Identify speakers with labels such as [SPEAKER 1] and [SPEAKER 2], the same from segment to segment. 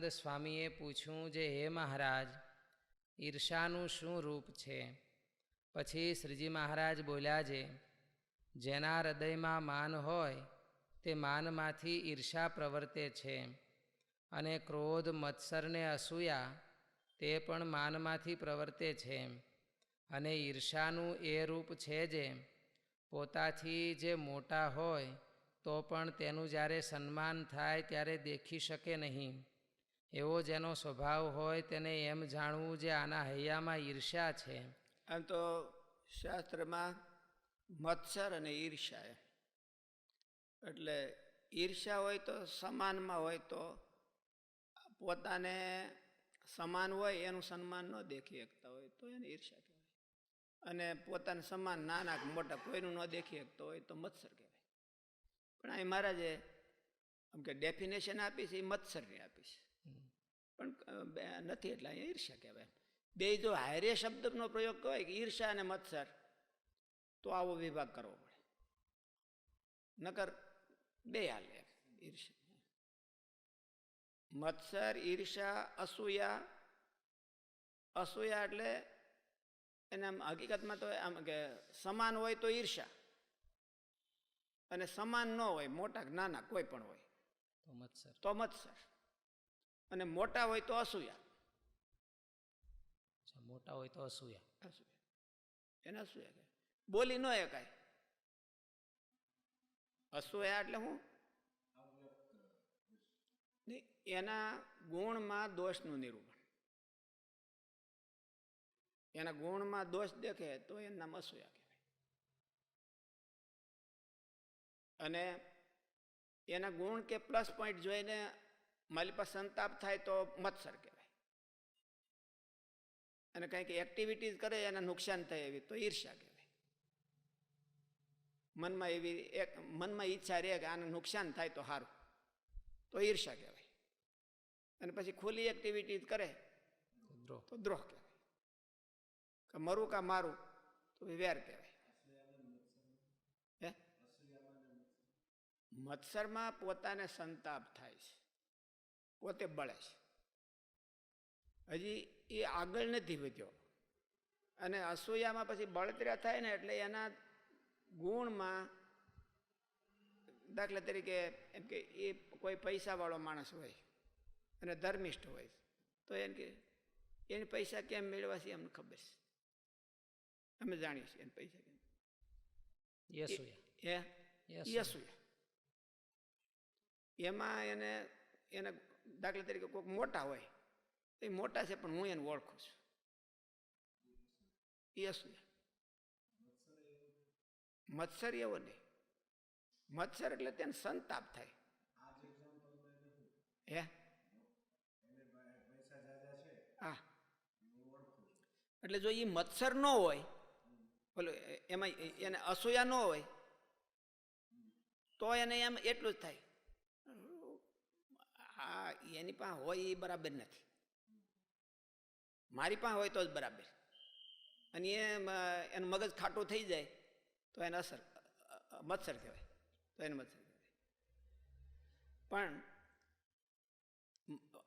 [SPEAKER 1] પ્રેમાનંદ સ્વામીએ પૂછ્યું જે, હે મહારાજ, ઈર્ષાનું શું રૂપ છે? પછી શ્રીજી મહારાજ બોલ્યા છે જેના હૃદયમાં માન હોય, તે માનમાંથી ઈર્ષા પ્રવર્તે છે અને ક્રોધ મત્સરને અસૂયા, તે પણ માનમાંથી પ્રવર્તે છે અને ઈર્ષાનું એ રૂપ છે જે, પોતાથી જે મોટા હોય, તો પણ તેનું જ્યારે સન્માન થાય ત્યારે દેખી શકે નહીં. એવો જેનો સ્વભાવ હોય તેને એમ જાણવું જે આના હૈયામાં ઈર્ષ્યા છે.
[SPEAKER 2] આમ તો શાસ્ત્રમાં મત્સર અને ઈર્ષ્યા એટલે ઈર્ષ્યા હોય તો સમાનમાં હોય તો પોતાને સમાન હોય એનું સન્માન ન દેખી શકતા હોય તો એને ઈર્ષ્યા કહેવાય. અને પોતાને સમાન નાના મોટા કોઈનું ન દેખી શકતો હોય તો મત્સર કહેવાય. પણ અહીં મહારાજે આમ કે ડેફિનેશન આપી છે, એ મત્સરની આપી છે. પણ નથી એટલે અહીંયા ઈર્ષા કહેવાય. બે જો હારે શબ્દનો પ્રયોગ કહેવાય કે ઈર્ષા અને મત્સર તો આવો વિભાગ કરવો પડે. નકર બે હાલે ઈર્ષા મત્સર ઈર્ષા અસૂયા અસૂયા એટલે એને આમ હકીકતમાં તો આમ કે સમાન હોય તો ઈર્ષા અને સમાન ન હોય મોટા કે નાના કોઈ પણ હોય
[SPEAKER 1] તો મત્સર.
[SPEAKER 2] તો મત્સર. અને મોટા હોય તો અસૂયા.
[SPEAKER 1] મોટા હોય તો અસૂયા.
[SPEAKER 2] અસૂયા. એને અસૂયા કહે. બોલી ન એકાય અસૂયા એટલે હું? એના ગુણમાં દોષનું નિરૂપણ. એના ગુણમાં દોષ દેખે તો એનું નામ અસૂયા કહેવાય. અને એના ગુણ કે પ્લસ પોઈન્ટ જોઈને મારી પાસે સંતાપ થાય તો મત્સર કહેવાય. અને કંઈક એક્ટિવિટીઝ કરે એને નુકસાન થાય એવી તો ઈર્ષા કહેવાય. મનમાં એવી એક મનમાં ઈચ્છા રહે કે આને નુકસાન થાય તો સારું તો ઈર્ષા કહેવાય. અને પછી ખુલ્લી એક્ટિવિટીઝ કરે
[SPEAKER 1] તો દ્રોહ
[SPEAKER 2] કહેવાય. કે મરું કા મારું તો વેર કહેવાય. હે? મત્સરમાં પોતાને સંતાપ થાય છે. પોતે બળે છે. હજી એ આગળ નથી વધ્યો. અને અસૂયામાં પછી બળતરા થાય ને એટલે એના ગુણમાં દાખલા તરીકે એમ કે એ કોઈ પૈસાવાળો માણસ હોય અને ધર્મિષ્ઠ હોય તો એમ કે એને પૈસા કેમ મેળવા છે અમને ખબર છે. અમે જાણીએ છીએ એને પૈસા કેમ? એમાં એને એને દાખલા તરીકે કોઈક મોટા હોય, તો એ મોટા છે પણ હું એને ઓળખું છું. એ અસૂયા મત્સર એવો નહીં. મત્સર એટલે તેને સંતાપ થાય. હે? હા. એટલે જો એ મત્સર ન હોય બોલો એમાં એને અસૂયા ન હોય, તો એને એમ એટલું જ થાય. એની પાસે હોય એ બરાબર નથી. મારી પાસે હોય તો જ બરાબર. અને એ એનું મગજ ખાટું થઈ જાય તો એને અસર મત્સર કહેવાય. તો એને મત્સર કહેવાય. પણ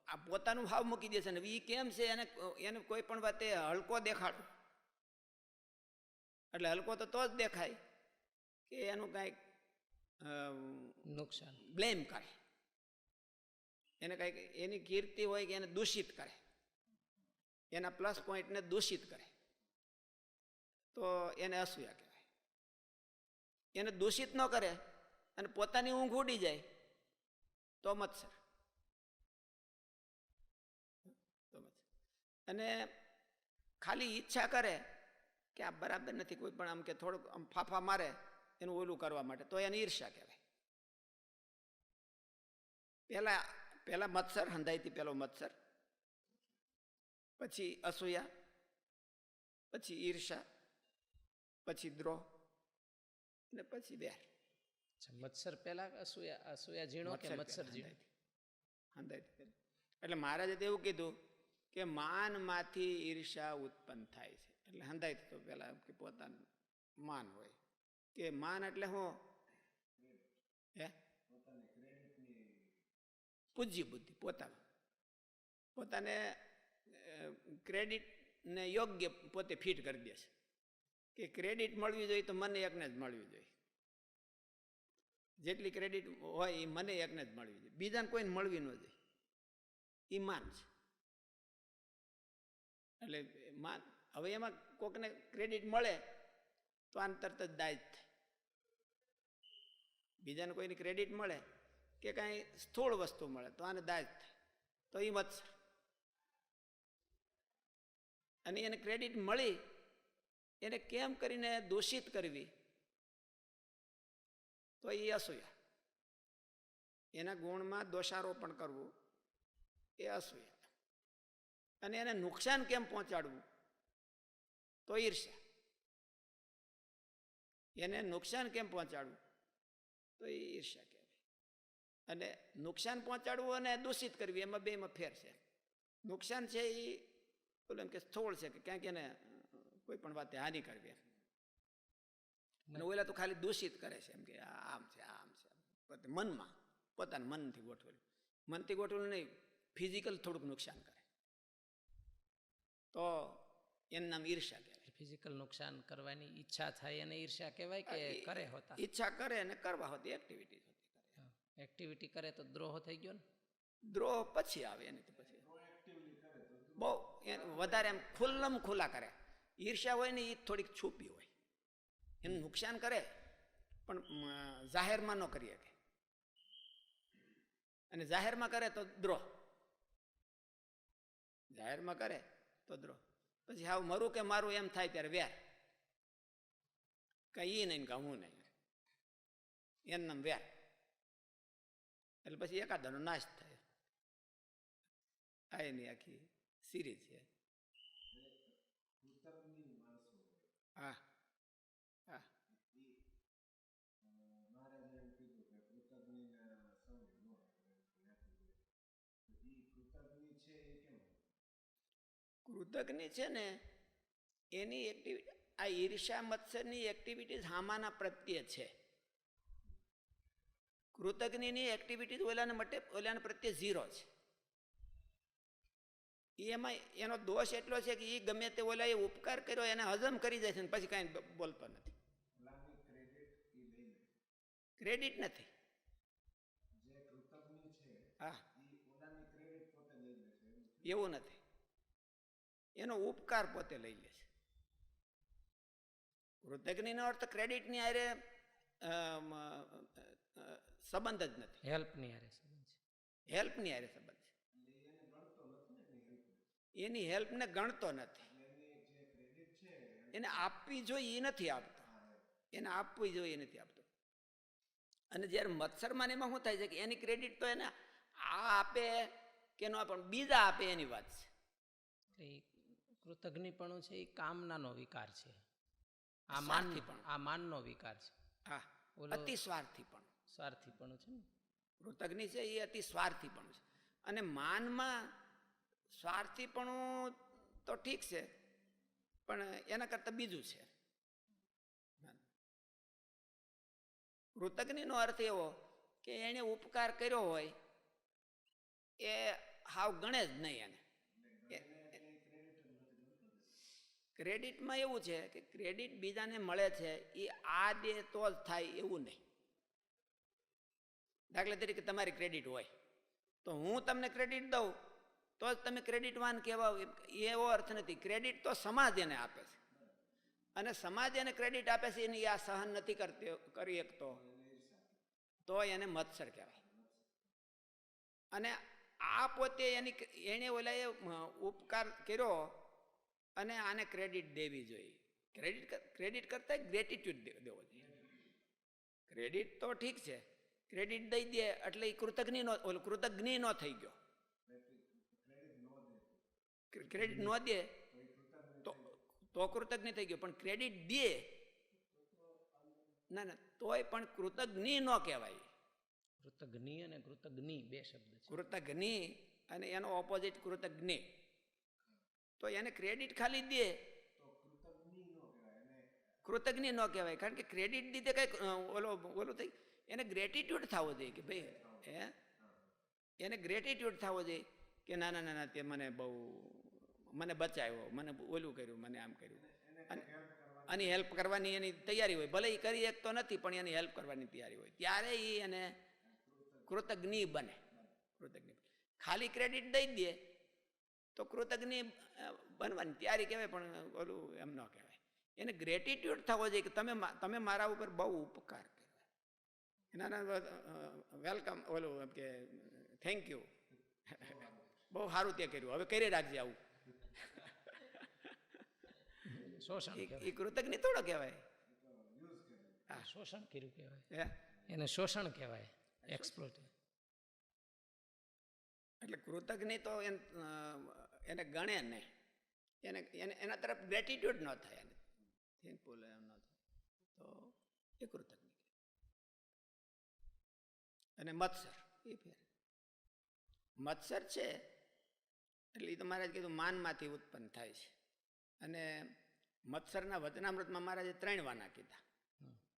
[SPEAKER 2] આ પોતાનું ભાવ મૂકી દેશે ને એ કેમ છે? એને એને કોઈ પણ વાતે હલકો દેખાડો. એટલે હલકો તો તો જ દેખાય કે એનું કાંઈક
[SPEAKER 1] નુકસાન.
[SPEAKER 2] બ્લેમ કરે. એને કંઈક એની કીર્તિ હોય કે એને દૂષિત કરે. એના પ્લસ પોઈન્ટને દૂષિત કરે. તો એને અસૂયા કહેવાય. એને દૂષિત ન કરે અને પોતાની ઊંઘ ઉડી જાય તો મત્સર. તો મત્સર. અને ખાલી ઈચ્છા કરે કે આ બરાબર નથી, કોઈ પણ આમ કે થોડુંક આમ ફાફા મારે એનું ઓલું કરવા માટે, તો એને ઈર્ષા કહેવાય. પહેલા પહેલા મત્સર હંધાઈથી પેલો મત્સર. પછી અસૂયા પછી ઈર્ષા પછી દ્રોહ અને પછી વેર.
[SPEAKER 1] મત્સર પહેલા અસૂયા અસૂયા ઝીણો કે મત્સર ઝીણો?
[SPEAKER 2] હંધાઈથી. એટલે મહારાજે તો એવું કીધું કે માનમાંથી ઈર્ષા ઉત્પન્ન થાય છે. એટલે હંધાઈ તો પેલા કે પોતાનું માન હોય. કે માન એટલે હે? પૂજ્ય બુદ્ધિ, પોતાને. પોતાને ક્રેડિટને યોગ્ય પોતે ફિટ કરી દે છે. કે ક્રેડિટ મળવી જોઈએ તો મને એકને જ મળવી જોઈએ. જેટલી ક્રેડિટ હોય એ મને એકને જ મળવી જોઈએ. બીજાને કોઈને મળવી ન જોઈએ. એ માન છે. એટલે માન, હવે એમાં કોકને ક્રેડિટ મળે તો આને જ દાય થાય. બીજાને કોઈને ક્રેડિટ મળે કે કાંઈ સ્થૂળ વસ્તુ મળે, તો આને દાજ થાય. તો એ મત્સર અને એને ક્રેડિટ મળી, એને કેમ કરીને દોષિત કરવી? તો એ અસૂયા. એના ગુણમાં દોષારોપણ કરવું એ અસૂયા. અને એને નુકસાન કેમ પહોંચાડવું? તો ઈર્ષ્યા. એને નુકસાન કેમ પહોંચાડવું? તો એ ઈર્ષ્યા અને નુકસાન પહોંચાડવું અને દૂષિત કરવી એમાં બેમાં ફેર છે. નુકસાન છે એ બોલે એમ કે સ્થોળ છે કે ક્યાંક એને કોઈ પણ વાતે હાનિ કરવી. અને ઓલા તો ખાલી દૂષિત કરે છે એમ કે આમ છે આમ છે મનમાં પોતાના મનથી ગોઠવેલું. મનથી ગોઠવેલું નહીં ફિઝિકલ થોડુંક નુકસાન કરે. તો એનું નામ ઈર્ષા કહેવાય.
[SPEAKER 1] ફિઝિકલ નુકસાન કરવાની ઈચ્છા થાય અને ઈર્ષ્યા કહેવાય કે કરે હોતા?
[SPEAKER 2] ઈચ્છા કરે અને કરવા હોતી એક્ટિવિટી
[SPEAKER 1] એક્ટિવિટી કરે તો દ્રોહ થઈ ગયો ને?
[SPEAKER 2] દ્રોહ પછી આવે, એની તો પછી. બહુ વધારે એમ ખુલ્લમ ખુલ્લા કરે. ઈર્ષ્યા હોય ને એ થોડીક છુપી હોય. એનું નુકસાન કરે, પણ જાહેરમાં ન કરી શકે. અને જાહેરમાં કરે તો દ્રોહ. જાહેરમાં કરે તો દ્રોહ. પછી હાવ મરું કે મારું એમ થાય ત્યારે વ્યાર કઈ નહીં કે નહીં. એમ નામ વ્યાર એટલે પછી એકાદાનો નાશ થાય આ એની આખી સિરીઝ છે. હા હા. કૃતજ્ઞ છે ને, એની એક્ટિવિટી આ ઈર્ષા મત્સરની એક્ટિવિટી હામાના પ્રત્યે છે. કૃતજ્ઞની એક્ટિવિટી ઓલાને માટે ઓલાને પ્રત્યે ઝીરો છે. એમાં એનો દોષ એટલો છે કે એ ગમે તે ઓલા એ ઉપકાર કર્યો એને હજમ કરી જાય છે ને પછી કાંઈ બોલતો નથી. ક્રેડિટ નથી. હા. એવું નથી. એનો ઉપકાર પોતે લઈ લે છે. કૃતજ્ઞનો અર્થ ક્રેડિટની અ, સંબંધ જ નથી.
[SPEAKER 1] હેલ્પની હારે સંબંધ છે.
[SPEAKER 2] હેલ્પની હારે સંબંધ છે. એની હેલ્પને ગણતો નથી. એને આપવી જોઈએ એ નથી આપતો. એને આપવી જોઈએ એ નથી આપતો. અને જ્યારે મત્સરમાં એમાં શું થાય છે કે એની ક્રેડિટ તો એને આ આપે કે ન પણ બીજા આપે એની વાત છે.
[SPEAKER 1] એ કૃતજ્ઞપણું છે એ કામનાનો વિકાર છે. આ માનથી
[SPEAKER 2] પણ.
[SPEAKER 1] આ માનનો વિકાર છે.
[SPEAKER 2] હા
[SPEAKER 1] ઓલો-
[SPEAKER 2] અતિ સ્વાર્થી પણ.
[SPEAKER 1] સ્વાર્થીપણું છે ને?
[SPEAKER 2] કૃતજ્ઞ છે એ અતિ સ્વાર્થી પણ છે. અને માનમાં સ્વાર્થીપણું તો ઠીક છે, પણ એના કરતાં બીજું છે. કૃતજ્ઞનો અર્થ એવો કે એણે ઉપકાર કર્યો હોય, એ હાવ ગણે જ નહીં એને. ક્રેડિટમાં એવું છે કે ક્રેડિટ બીજાને મળે છે, એ આ દે તો જ થાય એવું નહીં. દાખલા તરીકે તમારી ક્રેડિટ હોય. તો હું તમને ક્રેડિટ દઉં, તો જ તમે ક્રેડિટવાન કહેવાઓ. એવો અર્થ નથી. ક્રેડિટ તો સમાજ એને આપે છે. અને સમાજ એને ક્રેડિટ આપે છે, એની આ સહન નથી કરતી, કરી શકતો. તો એને મત્સર કહેવાય. અને આ પોતે એની એણે ઓલાએ એ ઉપકાર કર્યો અને આને ક્રેડિટ દેવી જોઈએ. ક્રેડિટ ક્રેડિટ કરતાં ગ્રેટિટ્યુડ દેવો જોઈએ. ક્રેડિટ તો ઠીક છે ક્રેડિટ દઈ દે એટલે એ કૃતજ્ઞ નો ઓલો કૃતજ્ઞ નો થઈ ગયો. ક્રેડિટ ન દે. તો તો કૃતજ્ઞ થઈ ગયો. પણ ક્રેડિટ દે. ના ના તોય પણ કૃતજ્ઞ ન કહેવાય.
[SPEAKER 1] કૃતજ્ઞ અને કૃતજ્ઞ બે શબ્દ
[SPEAKER 2] કૃતજ્ઞ અને એનો ઓપોઝિટ કૃતજ્ઞ. તો એને ક્રેડિટ ખાલી દે. કૃતજ્ઞ ન કહેવાય. કારણ કે ક્રેડિટ દીધે કઈ ઓલો ઓલું થઈ એને ગ્રેટિટ્યૂડ થવો જોઈએ કે ભાઈ, હે? એને ગ્રેટિટ્યૂડ થવો જોઈએ કે ના ના ના ના, તે મને બહુ, મને બચાવ્યો, મને ઓલું કર્યું, મને આમ કર્યું. અને હેલ્પ કરવાની એની તૈયારી હોય. ભલે એ કરી એક તો નથી, પણ એની હેલ્પ કરવાની તૈયારી હોય. ત્યારે એ એને કૃતજ્ઞ બને. કૃતજ્ઞ. ખાલી ક્રેડિટ દઈ દે તો કૃતજ્ઞ બનવાની. તૈયારી કહેવાય, પણ ઓલું એમ ન કહેવાય. એને ગ્રેટિટ્યુડ થવો જોઈએ કે તમે તમે મારા ઉપર બહુ ઉપકાર કર્યો ના ના વેલકમ ઓલું એમ કે થેન્ક યુ બહુ સારું તે કર્યું. હવે કરી રાખજે આવું.
[SPEAKER 1] શોષણ
[SPEAKER 2] એ- કૃતજ્ઞ થોડો કહેવાય.
[SPEAKER 1] શોષણ કર્યું કહેવાય.
[SPEAKER 2] હે?
[SPEAKER 1] એને શોષણ કહેવાય એક્સપ્લોટ
[SPEAKER 2] એટલે કૃતજ્ઞ તો એને ગણે નહીં એને એને એના તરફ ગ્રેટિટ્યુડ ન થાય એને. થેન્કફુલ એમ ન થાય. તો એ કૃતજ્ઞ. અને મત્સર એ ફેર. મત્સર છે એટલે એ તો મહારાજ કીધું માનમાંથી ઉત્પન્ન થાય છે. અને મત્સરના વચનામૃતમાં મહારાજે ત્રણ વાના કીધા.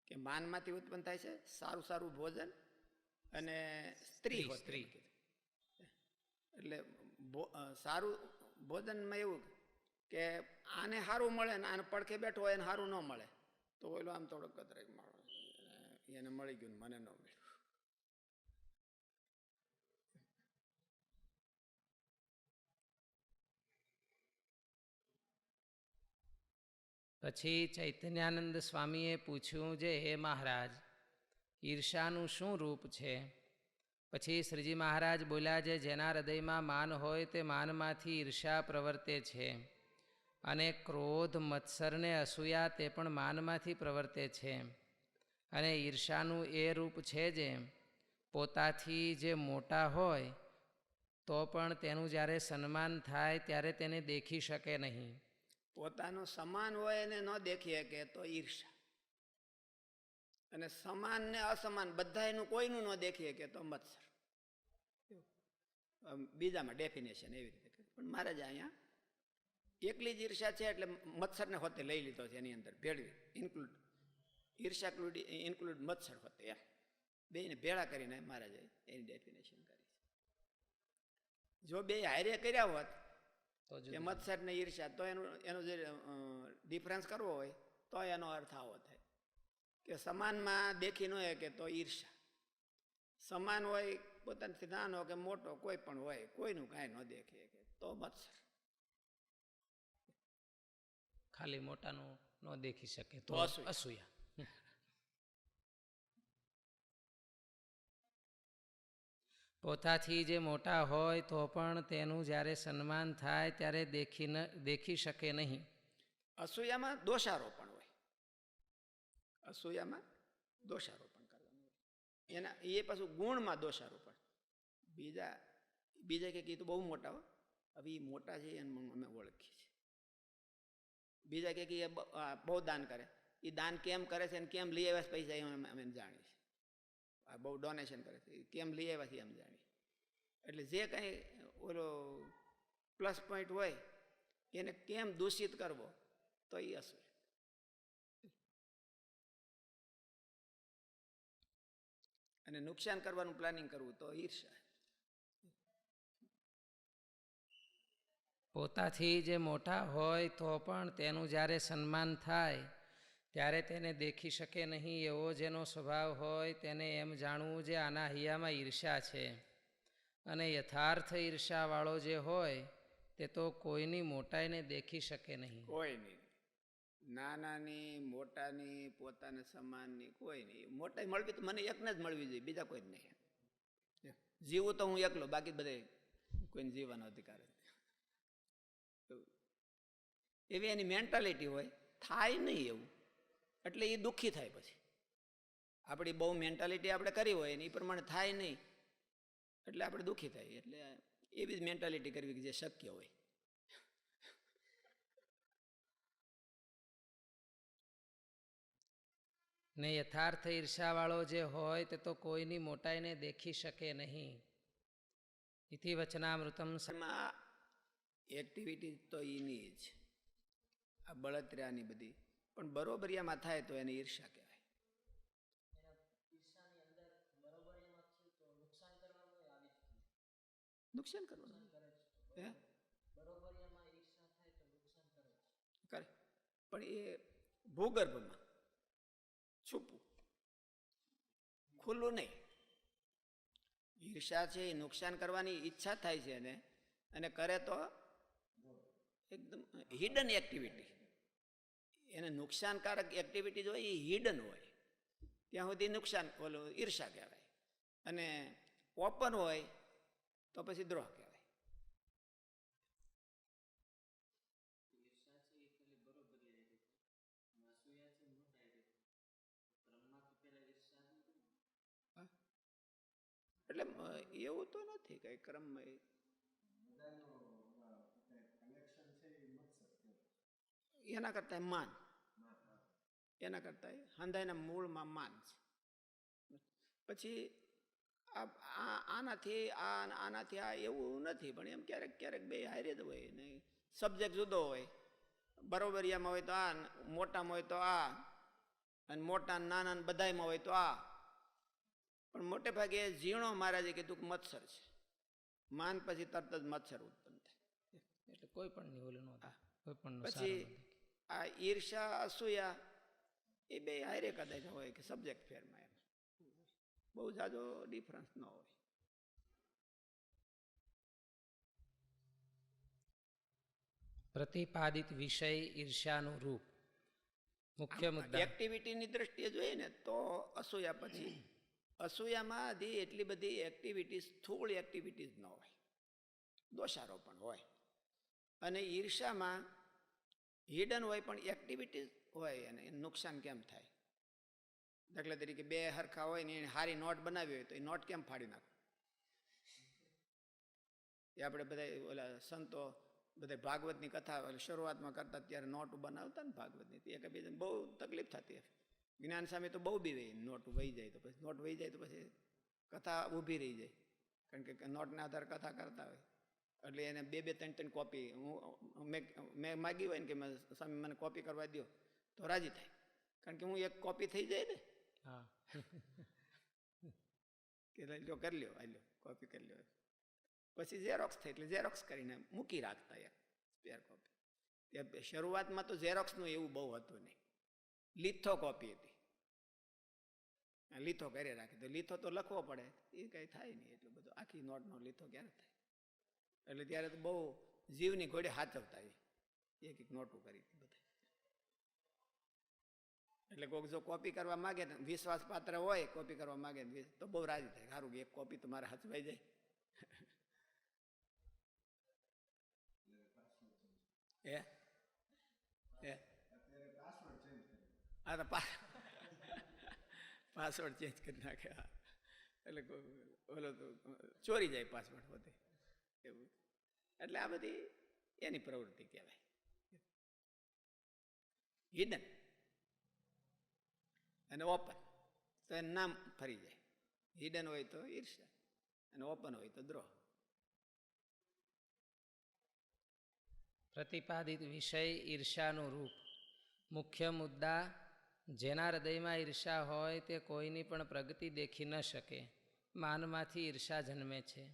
[SPEAKER 2] કે માનમાંથી ઉત્પન્ન થાય છે સારું સારું ભોજન અને સ્ત્રી
[SPEAKER 1] સ્ત્રી.
[SPEAKER 2] એટલે સારું ભોજનમાં એવું કે આને સારું મળે ને આને પડખે બેઠો હોય એને સારું ન મળે. તો ઓલો આમ થોડોક કતરાઈ મળે. એને મળી ગયું મને ન મળ્યું
[SPEAKER 1] પછી ચૈતન્યાનંદ સ્વામીએ પૂછ્યું જે હે મહારાજ, ઈર્ષાનું શું રૂપ છે? પછી શ્રીજી મહારાજ બોલ્યા, જે જેના હૃદયમાં માન હોય તે માનમાંથી ઈર્ષા પ્રવર્તે છે અને ક્રોધ મત્સરને અસૂયા તે પણ માનમાંથી પ્રવર્તે છે. અને ઈર્ષાનું એ રૂપ છે જે પોતાથી જે મોટા હોય તો પણ તેનું જ્યારે સન્માન થાય ત્યારે તેને દેખી શકે નહીં.
[SPEAKER 2] પોતાનો સમાન હોય એને ન દેખી શકે તો ઈર્ષા. અને સમાન ને અસમાન બધા એનું કોઈનું ન દેખી શકે તો મત્સર. બીજામાં ડેફિનેશન એવી રીતે પણ મારે જ અહીંયા એકલી જ ઈર્ષા છે એટલે મત્સરને હોતે લઈ લીધો છે એની અંદર ભેળવી. ઇન્ક્લુડ ઈર્ષા ઇન્ક્લુડ મત્સર હોતે એમ. બેને ભેળા કરીને મહારાજે એની ડેફિનેશન કરી છે. જો બે હારે કર્યા હોત
[SPEAKER 1] તો
[SPEAKER 2] મત્સર ને ઈર્ષા તો એનું એનો જે ડિફરન્સ કરવો હોય તો એનો અર્થ આવો થાય. કે સમાનમાં દેખી ન હોય કે તો ઈર્ષ્યા. સમાન હોય પોતાનાથી નાનો કે મોટો કોઈ પણ હોય કોઈનું કાંઈ ન દેખે કે તો મત્સર
[SPEAKER 1] ખાલી મોટાનું ન દેખી શકે તો
[SPEAKER 2] અસૂયા.
[SPEAKER 1] પોતાથી જે મોટા હોય તો પણ તેનું જ્યારે સન્માન થાય ત્યારે દેખી ન, દેખી શકે નહીં.
[SPEAKER 2] અસૂયામાં દોષારોપણ હોય. અસૂયામાં દોષારોપણ કરવાનું હોય. એના, એ પાછું ગુણમાં દોષારોપણ. બીજા બીજા કે તો બહુ મોટા હોય હવે એ મોટા છે એને અમે ઓળખીએ છીએ. બીજા કે એ બહુ દાન કરે. એ દાન કેમ કરે છે અને કેમ લઈ આવ્યા પૈસા એ અમે જાણીએ છીએ. બહુ ડોનેશન કરે છે. એ કેમ લઈ આવ્યા છે એમ જાણીએ એટલે જે કાંઈ ઓલો પ્લસ પોઈન્ટ હોય, એને કેમ દૂષિત કરવો? તો એ અસૂય અને નુકસાન કરવાનું પ્લાનિંગ કરવું તો ઈર્ષા
[SPEAKER 1] પોતાથી જે મોટા હોય તો પણ તેનું જ્યારે સન્માન થાય, ત્યારે તેને દેખી શકે નહીં એવો જેનો સ્વભાવ હોય, તેને એમ જાણવું જે આના હૈયામાં ઈર્ષા છે. અને યથાર્થ ઈર્ષાવાળો જે હોય, તે તો કોઈની મોટાઈને દેખી શકે નહીં.
[SPEAKER 2] કોઈ નહીં નાનાની, મોટાની, પોતાને સમાનની કોઈ નહીં મોટાઈ મળવી તો મને એકને જ મળવી જોઈએ, બીજા કોઈ નહીં. જીવું તો હું એકલો, બાકી બધે કોઈને જીવવાનો અધિકાર જ. એવી એની મેન્ટાલિટી હોય, થાય નહીં એવું. એટલે એ દુઃખી થાય પછી. આપણી બહુ મેન્ટાલિટી આપણે કરી હોય એની એ પ્રમાણે થાય નહીં. એટલે આપણે દુઃખી થાય એટલે એવી જ મેન્ટાલિટી કરવી કે જે શક્ય હોય.
[SPEAKER 1] ને યથાર્થ ઈર્ષાવાળો જે હોય તે તો કોઈની મોટાઈને દેખી શકે નહીં. ઇતિ વચનામૃતમ
[SPEAKER 2] એક્ટિવિટી તો એની જ. આ બળતરાની બધી. પણ બરોબરિયામાં થાય તો એને ઈર્ષા કહેવાય નુકસાન કરવું હે? કરે પણ એ ભૂગર્ભમાં છુપું ખુલ્લું નહીં. ઈર્ષા છે એ નુકસાન કરવાની ઈચ્છા થાય છે એને. અને કરે તો એકદમ હિડન એક્ટિવિટી એને નુકસાનકારક એક્ટિવિટી હોય એ હિડન હોય. ત્યાં સુધી નુકસાન ઓલું ઈર્ષા કહેવાય. અને ઓપન હોય તો પછી દ્રોહ કહેવાય? એટલે એવું તો નથી કઈ ક્રમમાં એના કરતા માન. એના કરતા હંધાઈના મૂળમાં માન છે. પછી આ આનાથી આ આનાથી આ એવું નથી પણ એમ ક્યારેક ક્યારેક બે હારે જ હોય ને સબ્જેક્ટ જુદો હોય. બરોબરિયામાં હોય તો આ મોટામાં હોય તો આ અને મોટા નાના બધામાં હોય તો આ. પણ મોટે ભાગે ઝીણો મહારાજે કીધું કે મત્સર છે. માન પછી તરત જ મચ્છર ઉત્પન્ન થાય.
[SPEAKER 1] એટલે કોઈ પણ ઓલું કોઈ પણ
[SPEAKER 2] પછી આ ઈર્ષા અસૂયા એ બે હારે કદાચ હોય કે સબ્જેક્ટ ફેરમાં બહુ જાજો ડિફરન્સ ન હોય.
[SPEAKER 1] પ્રતિપાદિત વિષય ઈર્ષ્યાનું રૂપ મુખ્ય મુદ્દા.
[SPEAKER 2] એક્ટિવિટીની દ્રષ્ટિએ જોઈએ ને તો અસૂયા પછી અસૂયામાં હજી એટલી બધી એક્ટિવિટીઝ સ્થૂળ એક્ટિવિટીઝ ન હોય. દોષારોપણ હોય. અને ઈર્ષામાં હિડન હોય પણ એક્ટિવિટીઝ હોય અને નુકસાન કેમ થાય? દાખલા તરીકે બે હરખા હોય ને એને સારી નોટ બનાવી હોય તો એ નોટ કેમ ફાડી નાખ? એ આપણે બધા ઓલા સંતો બધા ભાગવતની કથા શરૂઆતમાં કરતા ત્યારે નોટ બનાવતા ને ભાગવતની. તે એકબીજાને બહુ તકલીફ થતી હશે. જ્ઞાન સામે તો બહુ બી રહી નોટ વહી જાય તો પછી, નોટ વહી જાય તો પછી કથા ઊભી રહી જાય. કારણ કે નોટના આધારે કથા કરતા હોય. એટલે એને બે બે, ત્રણ ત્રણ કોપી હું, મેં મેં માગી હોય ને કે સામે મને કોપી કરવા દો તો રાજી થાય. કારણ કે હું એક કોપી થઈ જાય ને
[SPEAKER 1] હા
[SPEAKER 2] કે લ્યો કરી લ્યો આ લ્યો કોપી કરી લ્યો પછી ઝેરોક્સ થાય એટલે ઝેરોક્સ કરીને મૂકી રાખતા એક સ્પેર કોપી ત્યાં શરૂઆતમાં તો ઝેરોક્સનું એવું બહુ હતું નહીં લીથો કોપી હતી લીથો કરી રાખી તો લીથો તો લખવો પડે એ કંઈ થાય નહીં એટલું બધું આખી નોટનો લીથો ક્યારે થાય એટલે ત્યારે તો બહુ જીવની ઘોડે હાચવતા એ એક એક નોટું કરી બધા એટલે કોઈક જો કોપી કરવા માગે ને વિશ્વાસ પાત્ર હોય કોપી કરવા માગે તો બહુ રાજી થાય. સારું એક કોપી તો મારે હચવાઈ જાય. એ એ હા તો પાસવર્ડ ચેન્જ કરી નાખે. એટલે ઓલો તો ચોરી જાય પાસવર્ડ પોતે. એવું. એટલે આ બધી એની પ્રવૃત્તિ કહેવાય. હિડન. અને ઓપન. તો એનું નામ ફરી જાય. હિડન હોય તો ઈર્ષા અને ઓપન હોય તો દ્રોહ.
[SPEAKER 1] પ્રતિપાદિત વિષય ઈર્ષાનું રૂપ. મુખ્ય મુદ્દા, જેના હૃદયમાં ઈર્ષા હોય તે કોઈની પણ પ્રગતિ દેખી ન શકે. માનમાંથી ઈર્ષા જન્મે છે.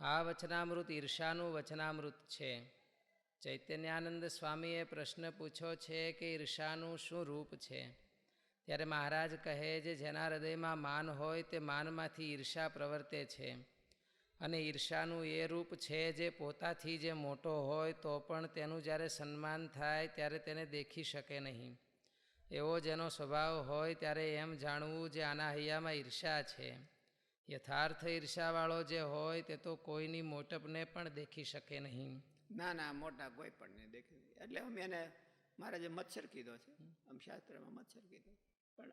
[SPEAKER 1] આ વચનામૃત ઈર્ષાનું વચનામૃત છે. ચૈતન્યાનંદ સ્વામીએ પ્રશ્ન પૂછ્યો છે કે ઈર્ષાનું શું રૂપ છે? ત્યારે મહારાજ કહે, જે જેના હૃદયમાં માન હોય તે માનમાંથી ઈર્ષા પ્રવર્તે છે. અને ઈર્ષાનું એ રૂપ છે જે પોતાથી જે મોટો હોય તો પણ તેનું જ્યારે સન્માન થાય ત્યારે તેને દેખી શકે નહીં. એવો જેનો સ્વભાવ હોય ત્યારે એમ જાણવું જે આના હૈયામાં ઈર્ષા છે. યથાર્થ ઈર્ષાવાળો જે હોય તે તો કોઈની મોટપને પણ દેખી શકે નહીં.
[SPEAKER 2] ના ના, મોટા કોઈ પણ નહીં દેખી એટલે અમે એને મારે જે મચ્છર કીધો છે. આમ શાસ્ત્રમાં મચ્છર કીધો પણ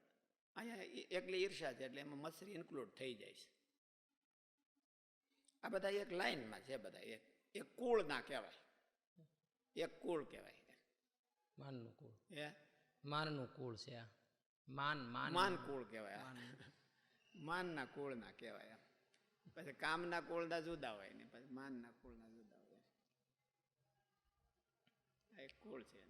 [SPEAKER 2] અહીંયા એકલી ઈર્ષા છે એટલે એમાં મત્સરી ઇન્ક્લુડ થઈ જાય છે. આ બધા એક લાઈનમાં છે બધા એક એક કુળ ના કહેવાય. એક કુળ કહેવાય
[SPEAKER 1] માનનું કુળ.
[SPEAKER 2] એ
[SPEAKER 1] માનનું કુળ છે આ. માન માન.
[SPEAKER 2] માન કુળ કહેવાય. માનના માનના કુળના કહેવાય એમ. પછી કામના કુળના જુદા હોય ને પછી માનના કુળના જુદા હોય આ એક કુળ છે.